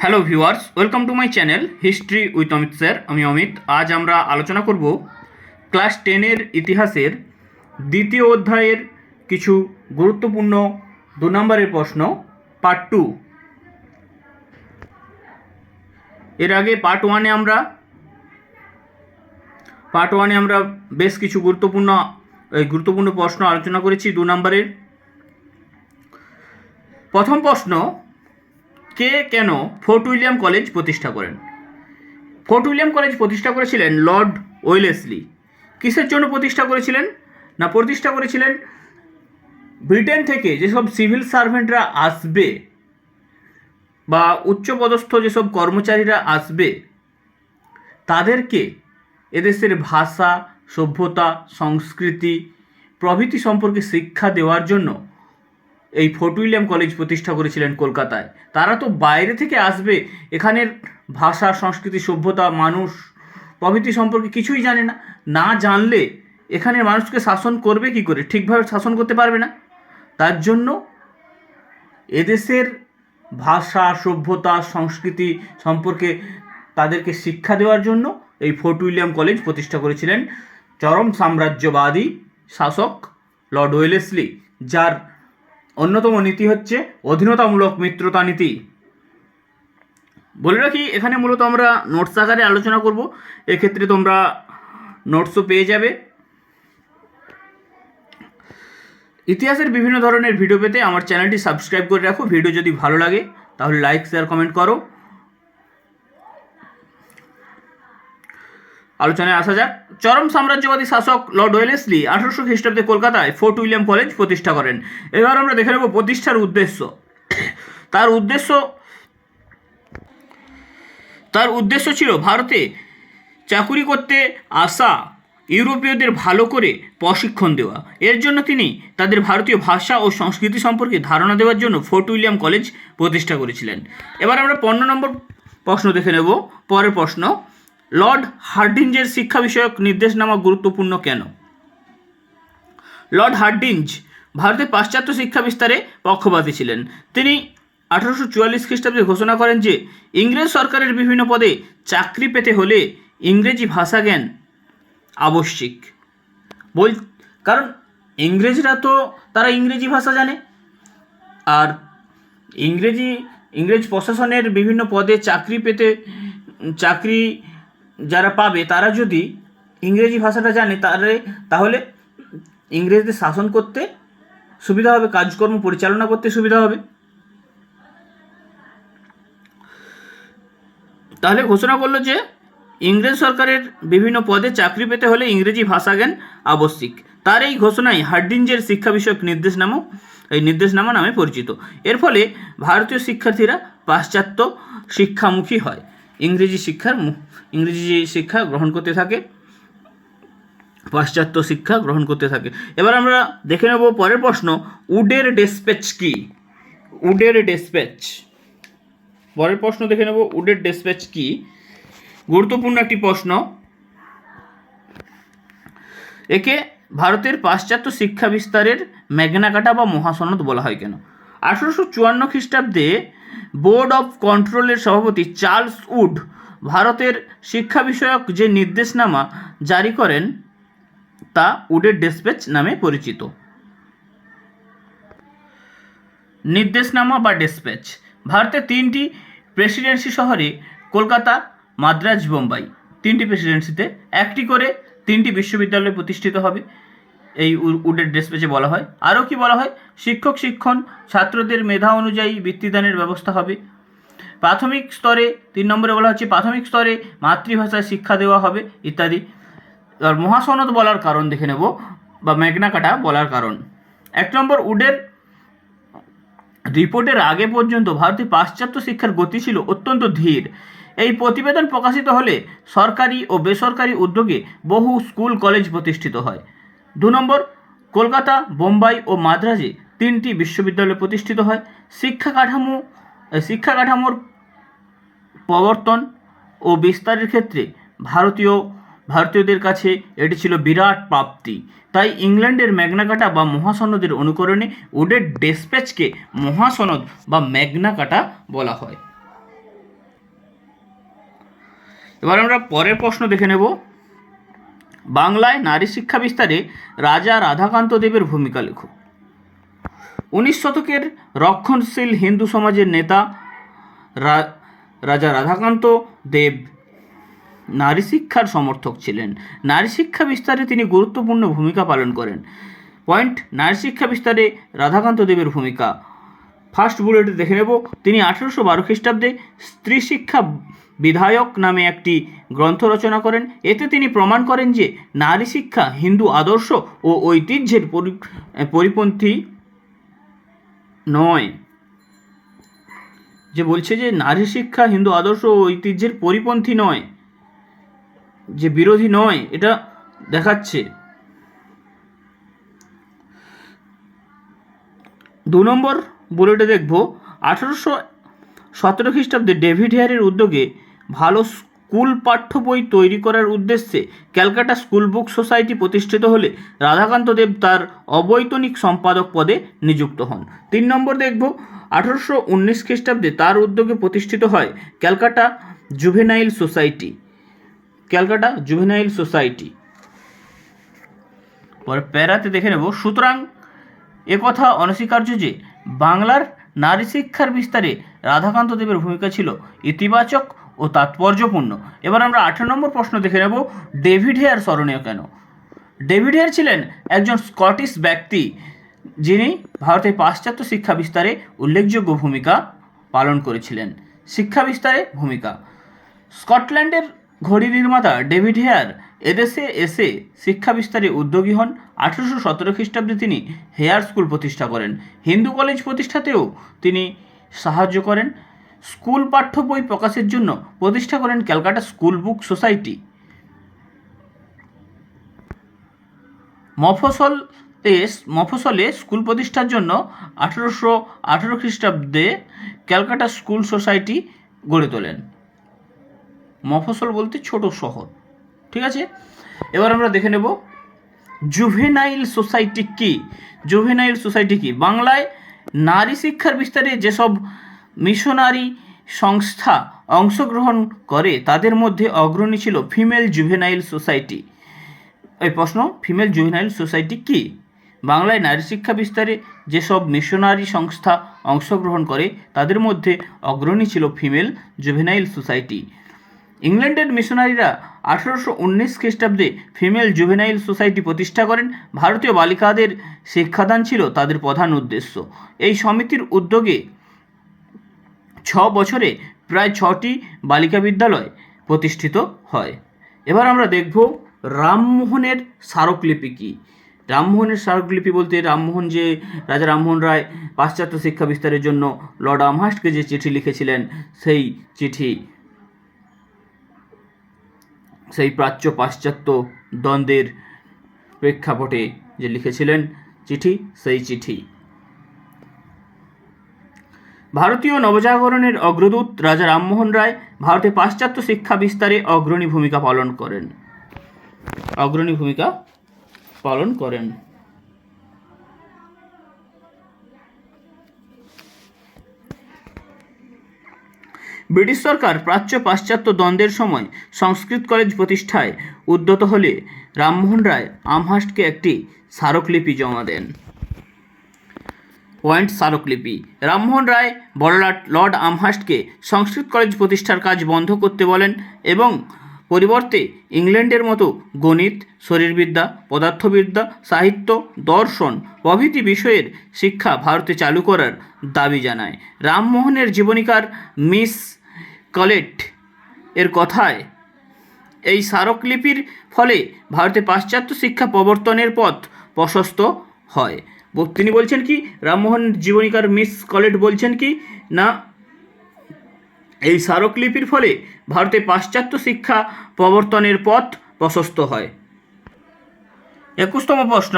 Hello viewers welcome to my channel history with Amit sir আমি অমিত। আজ আমরা আলোচনা করব ক্লাস টেনের ইতিহাসের দ্বিতীয় অধ্যায়ের কিছু গুরুত্বপূর্ণ দু নম্বরের প্রশ্ন পার্ট টু এর আগে পার্ট ওয়ানে আমরা পার্ট ওয়ানে আমরা বেশ কিছু গুরুত্বপূর্ণ গুরুত্বপূর্ণ প্রশ্ন আলোচনা করেছি দু নম্বরের। প্রথম প্রশ্ন কে কেন ফোর্ট উইলিয়াম কলেজ প্রতিষ্ঠা করেন? ফোর্ট উইলিয়াম কলেজ প্রতিষ্ঠা করেছিলেন লর্ড ওয়েলেসলি। কিসের জন্য প্রতিষ্ঠা করেছিলেন? না, প্রতিষ্ঠা করেছিলেন ব্রিটেন থেকে যেসব সিভিল সার্ভেন্টরা আসবে বা উচ্চপদস্থ যেসব কর্মচারীরা আসবে, তাদেরকে এদেশের ভাষা, সভ্যতা, সংস্কৃতি, প্রভৃতি সম্পর্কে শিক্ষা দেওয়ার জন্য এই ফোর্ট উইলিয়াম কলেজ প্রতিষ্ঠা করেছিলেন কলকাতায়। তারা তো বাইরে থেকে আসবে, এখানের ভাষা, সংস্কৃতি, সভ্যতা, মানুষ, প্রভৃতি সম্পর্কে কিছুই জানে না। না জানলে এখানের মানুষকে শাসন করবে কি করে? ঠিকভাবে শাসন করতে পারবে না। তার জন্য এদেশের ভাষা, সভ্যতা, সংস্কৃতি সম্পর্কে তাদেরকে শিক্ষা দেওয়ার জন্য এই ফোর্ট উইলিয়াম কলেজ প্রতিষ্ঠা করেছিলেন চরম সাম্রাজ্যবাদী শাসক লর্ড ওয়েলেসলি, যার অন্যতম নীতি হচ্ছে অধীনতামূলক মিত্রতা নীতি। বলে রাখি, এখানে মূলত আমরা নোটস আকারে আলোচনা করব। এক্ষেত্রে তোমরা নোটসও পেয়ে যাবে। ইতিহাসের বিভিন্ন ধরনের ভিডিও পেতে আমার চ্যানেলটি সাবস্ক্রাইব করে রাখো। ভিডিও যদি ভালো লাগে, তাহলে লাইক শেয়ার কমেন্ট করো। আলোচনায় আসা যাক। চরম সাম্রাজ্যবাদী শাসক লর্ড ওয়েলেসলি আঠারোশো খ্রিস্টাব্দে কলকাতায় ফোর্ট উইলিয়াম কলেজ প্রতিষ্ঠা করেন। এবার আমরা দেখে নেব প্রতিষ্ঠার উদ্দেশ্য। তার উদ্দেশ্য তার উদ্দেশ্য ছিল ভারতে চাকুরি করতে আসা ইউরোপীয়দের ভালো করে প্রশিক্ষণ দেওয়া। এর জন্য তিনি তাদের ভারতীয় ভাষা ও সংস্কৃতি সম্পর্কে ধারণা দেওয়ার জন্য ফোর্ট উইলিয়াম কলেজ প্রতিষ্ঠা করেছিলেন। এবার আমরা পনেরো নম্বর প্রশ্ন দেখে নেব। পরের প্রশ্ন লর্ড হার্ডিঞ্জের শিক্ষা বিষয়ক নির্দেশনামা গুরুত্বপূর্ণ কেন? লর্ড হার্ডিঞ্জ ভারতের পাশ্চাত্য শিক্ষা বিস্তারে পক্ষপাতী ছিলেন। তিনি আঠারোশো চুয়াল্লিশ খ্রিস্টাব্দে ঘোষণা করেন যে, ইংরেজ সরকারের বিভিন্ন পদে চাকরি পেতে হলে ইংরেজি ভাষা জ্ঞান আবশ্যিক। বল, কারণ ইংরেজরা তো, তারা ইংরেজি ভাষা জানে। আর ইংরেজি, ইংরেজ প্রশাসনের বিভিন্ন পদে চাকরি পেতে, চাকরি যারা পাবে, তারা যদি ইংরেজি ভাষাটা জানে তাহলে তাহলে ইংরেজদের শাসন করতে সুবিধা হবে, কাজকর্ম পরিচালনা করতে সুবিধা হবে। তাহলে ঘোষণা করল যে, ইংরেজ সরকারের বিভিন্ন পদে চাকরি পেতে হলে ইংরেজি ভাষা জ্ঞান আবশ্যিক। তার এই ঘোষণায় হার্ডিঞ্জের শিক্ষা বিষয়ক নির্দেশনামা এই নির্দেশনামা নামে পরিচিত। এর ফলে ভারতীয় শিক্ষার্থীরা পাশ্চাত্য শিক্ষামুখী হয়। ইংরেজি শিক্ষার ইংরেজি শিক্ষা গ্রহণ করতে থাকে, পাশ্চাত্য শিক্ষা গ্রহণ করতে থাকে। এবার আমরা দেখে নেব পরের প্রশ্ন, উডের ডেসপেচ কি? উডের ডেসপেচ। পরের প্রশ্ন দেখে নেব, উডের ডেসপেচ কি? গুরুত্বপূর্ণ একটি প্রশ্ন। একে ভারতের পাশ্চাত্য শিক্ষা বিস্তারের ম্যাগনাকাটা বা মহাসনদ বলা হয় কেন? আঠারোশো চুয়ান্ন খ্রিস্টাব্দে বোর্ড অফ কন্ট্রোলের সভাপতি চার্লস উড ভারতের শিক্ষা বিষয়ক যে নির্দেশনামা জারি করেন, তা উডের ডেসপেচ নামে পরিচিত। নির্দেশনামা বা ডেসপ্যাচ ভারতের তিনটি প্রেসিডেন্সি শহরে কলকাতা, মাদ্রাজ, বোম্বাই। তিনটি প্রেসিডেন্সিতে একটি করে তিনটি বিশ্ববিদ্যালয় প্রতিষ্ঠিত হবে। এই উডের ডেসপ্যাচে বলা হয়। আরও কি বলা হয়? শিক্ষক, শিক্ষণ, ছাত্রদের মেধা অনুযায়ী বৃত্তিদানের ব্যবস্থা হবে। প্রাথমিক স্তরে, তিন নম্বরে বলা হচ্ছে, প্রাথমিক স্তরে মাতৃভাষায় শিক্ষা দেওয়া হবে, ইত্যাদি। আর মহাসনদ বলার কারণ দেখে নেব, বা ম্যাগনাকাটা বলার কারণ। এক নম্বর উডের রিপোর্টের আগে পর্যন্ত ভারতের পাশ্চাত্য শিক্ষার গতি ছিল অত্যন্ত ধীর। এই প্রতিবেদন প্রকাশিত হলে সরকারি ও বেসরকারি উদ্যোগে বহু স্কুল, কলেজ প্রতিষ্ঠিত হয়। দু নম্বর, কলকাতা, বোম্বাই ও মাদ্রাজে তিনটি বিশ্ববিদ্যালয় প্রতিষ্ঠিত হয়। শিক্ষা কাঠামো শিক্ষা কাঠামোর প্রবর্তন ও বিস্তারের ক্ষেত্রে ভারতীয়, ভারতীয়দের কাছে এটি ছিল বিরাট প্রাপ্তি। তাই ইংল্যান্ডের ম্যাগনাকাটা বা মহাসনদের অনুকরণে উডের ডেসপ্যাচকে মহাসনদ বা ম্যাগনাকাটা বলা হয়। এবার আমরা পরের প্রশ্ন দেখে নেব। বাংলায় নারী শিক্ষা বিস্তারে রাজা রাধাকান্ত দেবের ভূমিকা লেখো। উনিশ শতকের রক্ষণশীল হিন্দু সমাজের নেতা রাজা রাধাকান্ত দেব নারী শিক্ষার সমর্থক ছিলেন। নারী শিক্ষা বিস্তারে তিনি গুরুত্বপূর্ণ ভূমিকা পালন করেন। পয়েন্ট, নারী শিক্ষা বিস্তারে রাধাকান্ত দেবের ভূমিকা। ফার্স্ট বুলেটে দেখে নেব। তিনি আঠেরোশো বারো খ্রিস্টাব্দে স্ত্রী শিক্ষা বিধায়ক নামে একটি গ্রন্থ রচনা করেন। এতে তিনি প্রমাণ করেন যে নারী শিক্ষা হিন্দু আদর্শ ও ঐতিহ্যের পরি- পরিপন্থী নয়। যে বলছে যে নারী শিক্ষা হিন্দু আদর্শ ও ঐতিহ্যের পরিপন্থী নয়, যে বিরোধী নয়, এটা দেখাচ্ছে। দু নম্বর বুলেটে দেখব, আঠারোশো সতেরো খ্রিস্টাব্দে ডেভিড হেয়ারের উদ্যোগে ভালো স্কুল পাঠ্য বই তৈরি করার উদ্দেশ্যে ক্যালকাটা স্কুল বুক সোসাইটি প্রতিষ্ঠিত হলে রাধাকান্ত দেব তার অবৈতনিক সম্পাদক পদে নিযুক্ত হন। তিন নম্বর দেখব, আঠারোশো উনিশ খ্রিস্টাব্দে তার উদ্যোগে প্রতিষ্ঠিত হয় Calcutta juvenile society. Calcutta juvenile society. পরে প্যারাতে দেখে নেব, সুতরাং একথা অনস্বীকার্য যে বাংলার নারী শিক্ষার বিস্তারে রাধাকান্ত দেবের ভূমিকা ছিল ইতিবাচক ও তাৎপর্যপূর্ণ। এবার আমরা আঠারো নম্বর প্রশ্ন দেখে নেব, ডেভিড হেয়ার স্মরণীয় কেন? ডেভিড হেয়ার ছিলেন একজন স্কটিশ ব্যক্তি যিনি ভারতের পাশ্চাত্য শিক্ষা বিস্তারে উল্লেখযোগ্য ভূমিকা পালন করেছিলেন। শিক্ষা বিস্তারে ভূমিকা। স্কটল্যান্ডের ঘড়ি নির্মাতা ডেভিড হেয়ার এদেশে এসে শিক্ষা বিস্তারে উদ্যোগী হন। আঠেরোশো সতেরো খ্রিস্টাব্দে তিনি হেয়ার স্কুল প্রতিষ্ঠা করেন। হিন্দু কলেজ প্রতিষ্ঠাতেও তিনি সাহায্য করেন। স্কুল পাঠ্য বই প্রকাশের জন্য প্রতিষ্ঠা করেন ক্যালকাটা স্কুল বুক সোসাইটি। মফসল মফসলে স্কুল প্রতিষ্ঠার জন্য আঠেরোশো আঠেরো খ্রিস্টাব্দে ক্যালকাটা স্কুল সোসাইটি গড়ে তোলেন। মফসল বলতে ছোট শহর, ঠিক আছে? এবার আমরা দেখে নেব, জুভেনাইল সোসাইটি কি? জুভেনাইল সোসাইটি কি? বাংলায় নারী শিক্ষার বিস্তারে যেসব মিশনারি সংস্থা অংশগ্রহণ করে, তাদের মধ্যে অগ্রণী ছিল ফিমেল জুভেনাইল সোসাইটি। এই প্রশ্ন, ফিমেল জুভেনাইল সোসাইটি কি? বাংলায় নারী শিক্ষা বিস্তারে যেসব মিশনারি সংস্থা অংশগ্রহণ করে, তাদের মধ্যে অগ্রণী ছিল ফিমেল জুভেনাইল সোসাইটি। ইংল্যান্ডের মিশনারিরা আঠারোশো উনিশ খ্রিস্টাব্দে ফিমেল জুভেনাইল সোসাইটি প্রতিষ্ঠা করেন। ভারতীয় বালিকাদের শিক্ষাদান ছিল তাদের প্রধান উদ্দেশ্য। এই সমিতির উদ্যোগে ছ বছরে প্রায় ছটি বালিকা বিদ্যালয় প্রতিষ্ঠিত হয়। এবার আমরা দেখব রামমোহনের স্মারকলিপি কী? রামমোহনের স্মারকলিপি বলতে রামমোহন যে রাজা রামমোহন রায় পাশ্চাত্য শিক্ষা বিস্তারের জন্য লর্ড আমহাস্টকে যে চিঠি লিখেছিলেন, সেই চিঠি সেই প্রাচ্য পাশ্চাত্য দ্বন্দ্বের প্রেক্ষাপটে যে লিখেছিলেন চিঠি, সেই চিঠি। ভারতীয় নবজাগরণের অগ্রদূত রাজা রামমোহন রায় ভারতে পাশ্চাত্য শিক্ষা বিস্তারে অগ্রণী ভূমিকা পালন করেন। অগ্রণী ভূমিকা পালন করেন। ব্রিটিশ সরকার প্রাচ্য পাশ্চাত্য দ্বন্দ্বের সময় সংস্কৃত কলেজ প্রতিষ্ঠায় উদ্যত হলে রামমোহন রায় আমহাস্টকে একটি স্মারকলিপি জমা দেন। পয়েন্ট স্মারকলিপি। রামমোহন রায়, বড়লাট লর্ড আমহাস্টকে সংস্কৃত কলেজ প্রতিষ্ঠার কাজ বন্ধ করতে বলেন এবং পরিবর্তে ইংল্যান্ডের মতো গণিত, শরীরবিদ্যা, পদার্থবিদ্যা, সাহিত্য, দর্শন প্রভৃতি বিষয়ের শিক্ষা ভারতে চালু করার দাবি জানায়। রামমোহনের জীবনীকার মিস কলেট এর কথায়, এই স্মারকলিপির ফলে ভারতে পাশ্চাত্য শিক্ষা প্রবর্তনের পথ প্রশস্ত হয়। তিনি বলছেন কি, রামমোহন জীবনীকার মিস কলেট বলছেন কি, না, এই স্মারকলিপির ফলে ভারতে পাশ্চাত্য শিক্ষা প্রবর্তনের পথ প্রশস্ত হয়। একুশতম প্রশ্ন,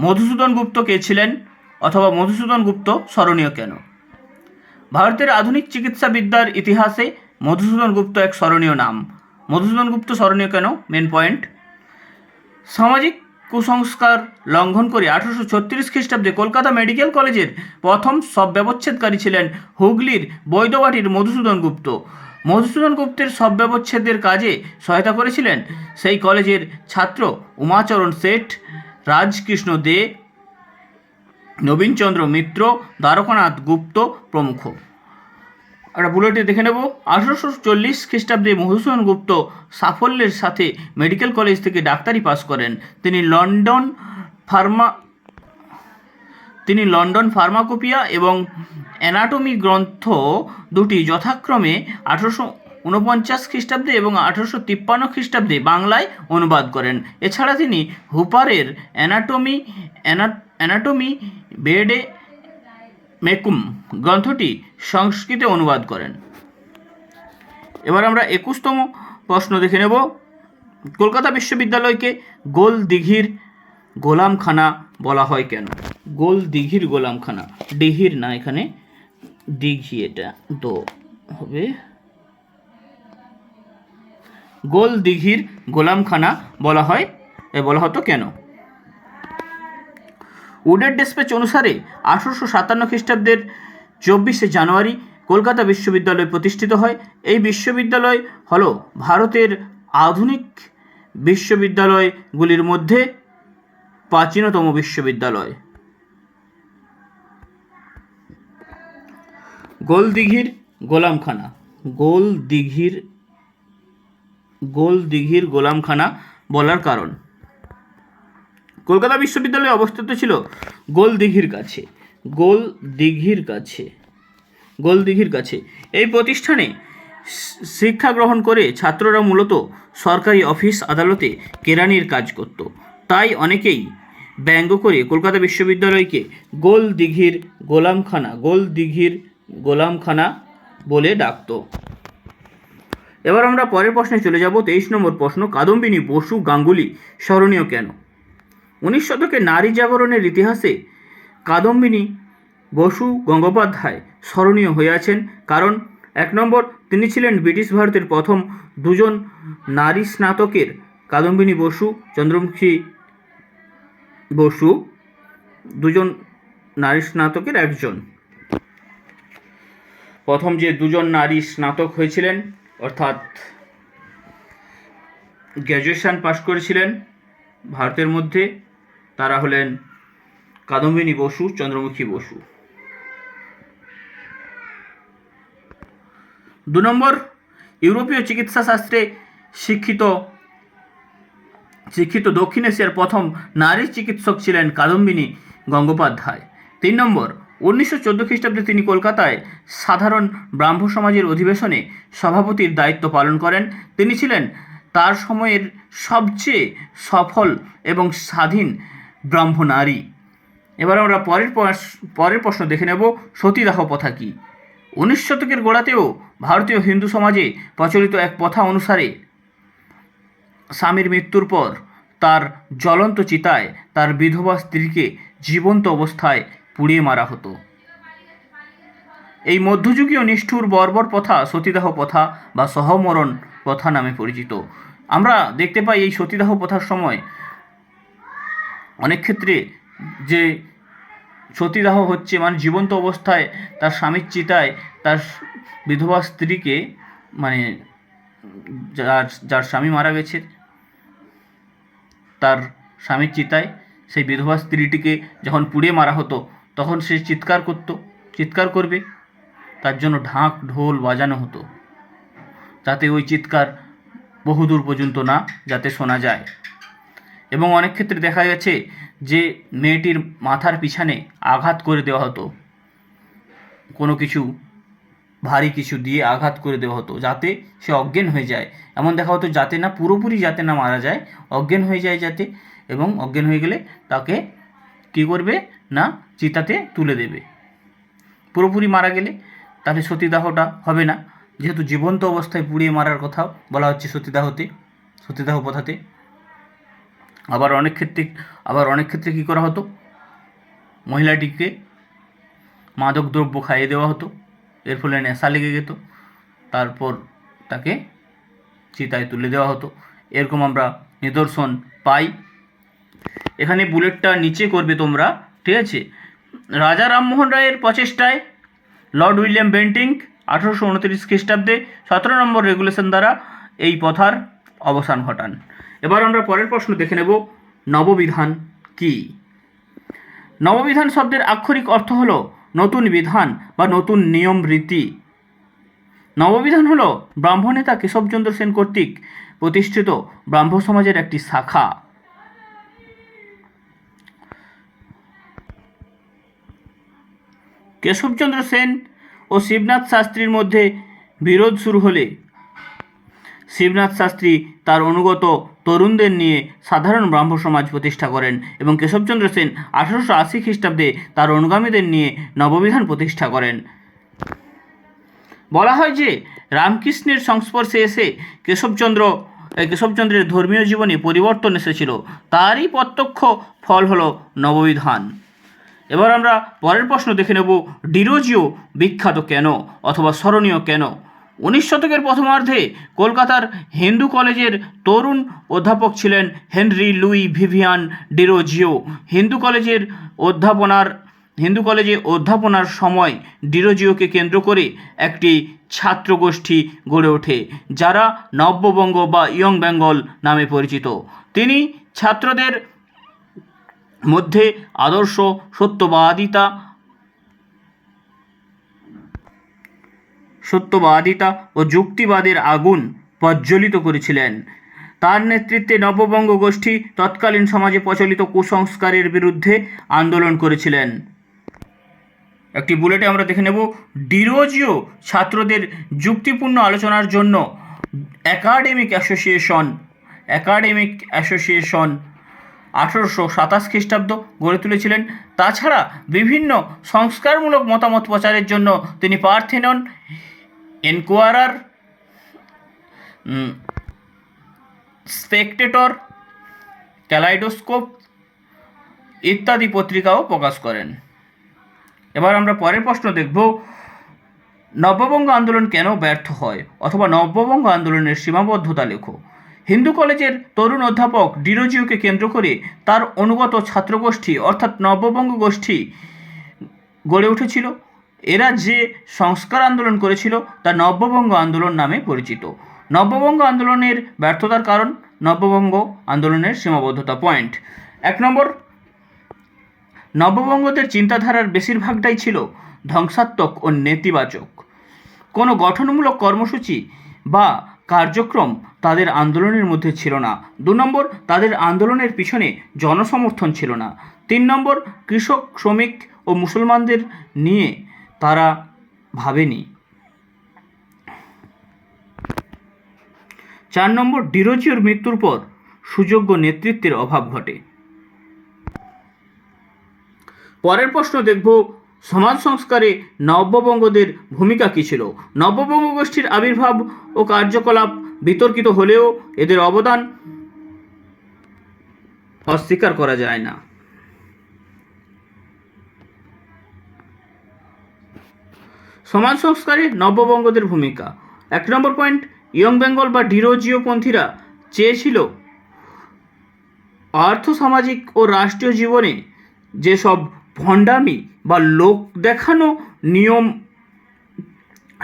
মধুসূদন গুপ্ত কে ছিলেন অথবা মধুসূদন গুপ্ত স্মরণীয় কেন? ভারতের আধুনিক চিকিৎসা বিদ্যার ইতিহাসে মধুসূদন গুপ্ত এক স্মরণীয় নাম। মধুসূদন গুপ্ত স্মরণীয় কেন? মেন পয়েন্ট সামাজিক কুসংস্কার লঙ্ঘন করে আঠারোশো ছত্রিশ খ্রিস্টাব্দে কলকাতা মেডিকেল কলেজের প্রথম সব ব্যবচ্ছেদকারী ছিলেন হুগলির বৈদ্যবাটির মধুসূদন গুপ্ত। মধুসূদন গুপ্তের সব ব্যবচ্ছেদের কাজে সহায়তা করেছিলেন সেই কলেজের ছাত্র উমাচরণ শেঠ, রাজকৃষ্ণ দে, নবীনচন্দ্র মিত্র, দ্বারকানাথ গুপ্ত প্রমুখ। একটা বুলেটে দেখে নেব। আঠারোশো চল্লিশ খ্রিস্টাব্দে মধুসূদন গুপ্ত সাফল্যের সাথে মেডিকেল কলেজ থেকে ডাক্তারি পাস করেন। তিনি লন্ডন ফার্মা তিনি লন্ডন ফার্মাকোপিয়া এবং অ্যানাটমি গ্রন্থ দুটি যথাক্রমে আঠারোশো ঊনপঞ্চাশ খ্রিস্টাব্দে এবং আঠারোশো তিপ্পান্ন খ্রিস্টাব্দে বাংলায় অনুবাদ করেন। এছাড়া তিনি হুপারের অ্যানাটমি অ্যানাটমি বেডে মেকুম গ্রন্থটি সংস্কৃতে অনুবাদ করেন। এবার আমরা একুশতম প্রশ্ন দেখে নেব। কলকাতা বিশ্ববিদ্যালয়কে গোল দিঘির গোলামখানা বলা হয় কেন? গোল দিঘির গোলামখানা। দিঘির না, এখানে দিঘি এটা। তো হবে গোল দিঘির গোলামখানা বলা হয়। এ বলা হতো কেন? উডের ডেসপ্যাচ অনুসারে আঠারোশো সাতান্ন খ্রিস্টাব্দের চব্বিশে জানুয়ারি কলকাতা বিশ্ববিদ্যালয় প্রতিষ্ঠিত হয়। এই বিশ্ববিদ্যালয় হল ভারতের আধুনিক বিশ্ববিদ্যালয়গুলির মধ্যে প্রাচীনতম বিশ্ববিদ্যালয়। গোলদিঘির গোলামখানা। গোল দিঘির গোল দিঘির গোলামখানা বলার কারণ। কলকাতা বিশ্ববিদ্যালয়ে অবস্থিত ছিল গোলদিঘির কাছে। গোল দিঘির কাছে, গোল দিঘির কাছে। এই প্রতিষ্ঠানে শিক্ষা গ্রহণ করে ছাত্ররা মূলত সরকারি অফিস আদালতে কেরানির কাজ করত। তাই অনেকেই ব্যঙ্গ করে কলকাতা বিশ্ববিদ্যালয়কে গোল দিঘির গোলামখানা, গোল দিঘির গোলামখানা বলে ডাকতো। এবার আমরা পরের প্রশ্নে চলে যাব। তেইশ নম্বর প্রশ্ন, কাদম্বিনী বসু গাঙ্গুলি স্মরণীয় কেন? উনিশ শতকে নারী জাগরণের ইতিহাসে কাদম্বিনী বসু গঙ্গোপাধ্যায় স্মরণীয় হয়ে আছেন কারণ এক নম্বর তিনি ছিলেন ব্রিটিশ ভারতের প্রথম দুজন নারী স্নাতকের কাদম্বিনী বসু, চন্দ্রমুখী বসু, দুজন নারী স্নাতকের একজন। প্রথম যে দুজন নারী স্নাতক হয়েছিলেন, অর্থাৎ গ্র্যাজুয়েশন পাশ করেছিলেন ভারতের মধ্যে, তারা হলেন কাদম্বিনী বসু, চন্দ্রমুখী বসু। দু নম্বর, ইউরোপীয় চিকিৎসা শাস্ত্রে শিক্ষিত শিক্ষিত দক্ষিণ এশিয়ার প্রথম নারী চিকিৎসক ছিলেন কাদম্বিনী গঙ্গোপাধ্যায়। তিন নম্বর, উনিশশো চোদ্দ খ্রিস্টাব্দে তিনি কলকাতায় সাধারণ ব্রাহ্ম সমাজের অধিবেশনে সভাপতির দায়িত্ব পালন করেন। তিনি ছিলেন তার সময়ের সবচেয়ে সফল এবং স্বাধীন ব্রাহ্ম নারী এবার আমরা পরের পরের প্রশ্ন দেখে নেব, সতীদাহ প্রথা কী? উনিশ শতকের গোড়াতেও ভারতীয় হিন্দু সমাজে প্রচলিত এক প্রথা অনুসারে স্বামীর মৃত্যুর পর তার জ্বলন্ত চিতায় তার বিধবা স্ত্রীকে জীবন্ত অবস্থায় পুড়িয়ে মারা হতো। এই মধ্যযুগীয় নিষ্ঠুর বর্বর প্রথা সতীদাহ প্রথা বা সহমরণ প্রথা নামে পরিচিত। আমরা দেখতে পাই এই সতীদাহ প্রথার সময় অনেক ক্ষেত্রে যে সতীদাহ হচ্ছে মানে জীবন্ত অবস্থায় তার স্বামীর চিতায় তার বিধবা স্ত্রীকে মানে যার যার স্বামী মারা গেছে, তার স্বামীর চিতায় সেই বিধবা স্ত্রীটিকে যখন পুড়িয়ে মারা হতো, তখন সে চিৎকার করত, চিৎকার করবে, তার জন্য ঢাক, ঢোল বাজানো হতো, যাতে ওই চিৎকার বহুদূর পর্যন্ত না যাতে শোনা যায়। এবং অনেক ক্ষেত্রে দেখা গেছে যে মেয়েটির মাথার পিছনে আঘাত করে দেওয়া হতো। কোনো কিছু, ভারী কিছু দিয়ে আঘাত করে দেওয়া হতো যাতে সে অজ্ঞান হয়ে যায়। এমন দেখা হতো যাতে না, পুরোপুরি যাতে না মারা যায়, অজ্ঞান হয়ে যায় যাতে এবং অজ্ঞান হয়ে গেলে তাকে কী করবে না, চিতাতে তুলে দেবে। পুরোপুরি মারা গেলে তাহলে সতীদাহটা হবে না। যেহেতু জীবন্ত অবস্থায় পুড়িয়ে মারার কথা বলা হচ্ছে সতীদাহতে, সতীদাহ প্রথাতে আবার অনেক ক্ষেত্রে, আবার অনেক ক্ষেত্রে কী করা হতো? মহিলাটিকে মাদক দ্রব্য খাইয়ে দেওয়া হতো। এর ফলে নেশা লেগে যেত তারপর তাকে চিতায় তুলে দেওয়া হতো। এরকম আমরা নিদর্শন পাই। এখানে বুলেটটা নিচে করবে তোমরা, ঠিক আছে? রাজা রামমোহন রায়ের প্রচেষ্টায় লর্ড উইলিয়াম বেন্টিং আঠারোশো উনত্রিশ খ্রিস্টাব্দে সতেরো নম্বর রেগুলেশন দ্বারা এই প্রথার অবসান ঘটান। এবার আমরা পরের প্রশ্ন দেখে নেব, নববিধান কি? নববিধান শব্দের আক্ষরিক অর্থ হলো নতুন বিধান বা নতুন নিয়ম রীতি। নববিধান হলো ব্রাহ্মণেতা কেশবচন্দ্র সেন কর্তৃক প্রতিষ্ঠিত ব্রাহ্ম সমাজের একটি শাখা। কেশবচন্দ্র সেন ও শিবনাথ শাস্ত্রীর মধ্যে বিরোধ শুরু হলে শিবনাথ শাস্ত্রী তার অনুগত তরুণদের নিয়ে সাধারণ ব্রাহ্ম সমাজ প্রতিষ্ঠা করেন এবং কেশবচন্দ্র সেন আঠারোশো আশি খ্রিস্টাব্দে তার অনুগামীদের নিয়ে নববিধান প্রতিষ্ঠা করেন। বলা হয় যে, রামকৃষ্ণের সংস্পর্শে এসে কেশবচন্দ্র কেশবচন্দ্রের ধর্মীয় জীবনে পরিবর্তন এসেছিল। তারই প্রত্যক্ষ ফল হলো নববিধান। এবার আমরা পরের প্রশ্ন দেখে নেব, ডিরোজিও বিখ্যাত কেন? অথবা স্মরণীয় কেন? উনিশ শতকের প্রথমার্ধে কলকাতার হিন্দু কলেজের তরুণ অধ্যাপক ছিলেন Henry Louis Vivian Derozio. Hindu কলেজের অধ্যাপনার, হিন্দু কলেজে অধ্যাপনার সময় ডিরোজিওকে কেন্দ্র করে একটি ছাত্রগোষ্ঠী গড়ে ওঠে, যারা নব্যবঙ্গ বা ইয়ং বেঙ্গল নামে পরিচিত। তিনি ছাত্রদের মধ্যে আদর্শ, সত্যবাদিতা সত্যবাদিতা ও যুক্তিবাদের আগুন প্রজ্বলিত করেছিলেন। তার নেতৃত্বে নববঙ্গ গোষ্ঠী তৎকালীন সমাজে প্রচলিত কুসংস্কারের বিরুদ্ধে আন্দোলন করেছিলেন। একটি বুলেটে আমরা দেখে নেব ডিরোজিও ছাত্রদের যুক্তিপূর্ণ আলোচনার জন্য একাডেমিক অ্যাসোসিয়েশন একাডেমিক অ্যাসোসিয়েশন আঠারোশো সাতাশ খ্রিস্টাব্দ গড়ে তুলেছিলেন। তাছাড়া বিভিন্ন সংস্কারমূলক মতামত প্রচারের জন্য তিনি পার্থেনন এনকোয়ারার স্পেকটেটর, ক্যালাইডোস্কোপ ইত্যাদি পত্রিকাও প্রকাশ করেন। এবার আমরা পরের প্রশ্ন দেখব নববঙ্গ আন্দোলন কেন ব্যর্থ হয়? অথবা নববঙ্গ আন্দোলনের সীমাবদ্ধতা লেখো। হিন্দু কলেজের তরুণ অধ্যাপক ডিরোজিওকে কেন্দ্র করে তার অনুগত ছাত্রগোষ্ঠী, অর্থাৎ নববঙ্গ গোষ্ঠী, গড়ে উঠেছিল। এরা যে সংস্কার আন্দোলন করেছিল তা নববঙ্গ আন্দোলন নামে পরিচিত। নববঙ্গ আন্দোলনের ব্যর্থতার কারণ, নববঙ্গ আন্দোলনের সীমাবদ্ধতা পয়েন্ট। এক নম্বর, নববঙ্গদের চিন্তাধারার বেশিরভাগটাই ছিল ধ্বংসাত্মক ও নেতিবাচক। কোনো গঠনমূলক কর্মসূচি বা কার্যক্রম তাদের আন্দোলনের মধ্যে ছিল না। দু নম্বর, তাদের আন্দোলনের পিছনে জনসমর্থন ছিল না। তিন নম্বর, কৃষক, শ্রমিক ও মুসলমানদের নিয়ে তারা ভাবেনি। চার নম্বর, ডিরোজিওর মৃত্যুর পর সুযোগ্য নেতৃত্বের অভাব ঘটে। পরের প্রশ্ন দেখব সমাজ সংস্কারে নব্যবঙ্গদের ভূমিকা কী ছিল? নব্যবঙ্গ গোষ্ঠীর আবির্ভাব ও কার্যকলাপ বিতর্কিত হলেও এদের অবদান অস্বীকার করা যায় না। সমাজ সংস্কারে নব্যবঙ্গদের ভূমিকা। এক নম্বর পয়েন্ট, ইয়ং বেঙ্গল বা ডিরোজিওপন্থীরা চেয়েছিল আর্থ সামাজিক ও রাষ্ট্রীয় জীবনে যেসব ভণ্ডামি বা লোক দেখানো নিয়ম,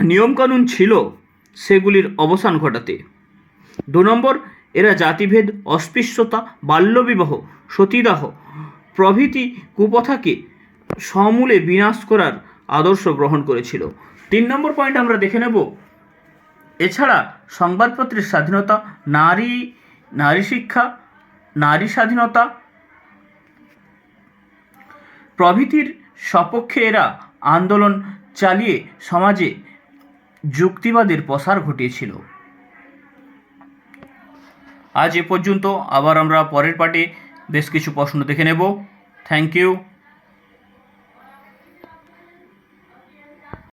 নিয়মকানুন ছিল সেগুলির অবসান ঘটাতে। দু নম্বর, এরা জাতিভেদ, অস্পৃশ্যতা, বাল্যবিবাহ, সতীদাহ প্রভৃতি কুপথাকে সমূলে বিনাশ করার আদর্শ গ্রহণ করেছিল। তিন নম্বর পয়েন্ট আমরা দেখে নেব। এছাড়া সংবাদপত্রের স্বাধীনতা, নারী নারী শিক্ষা, নারী স্বাধীনতা প্রভৃতির সপক্ষে এরা আন্দোলন চালিয়ে সমাজে যুক্তিবাদের প্রসার ঘটিয়েছিল। আজ এ পর্যন্ত, আবার আমরা পরের পার্টে বেশ কিছু প্রশ্ন দেখে নেব। Thank you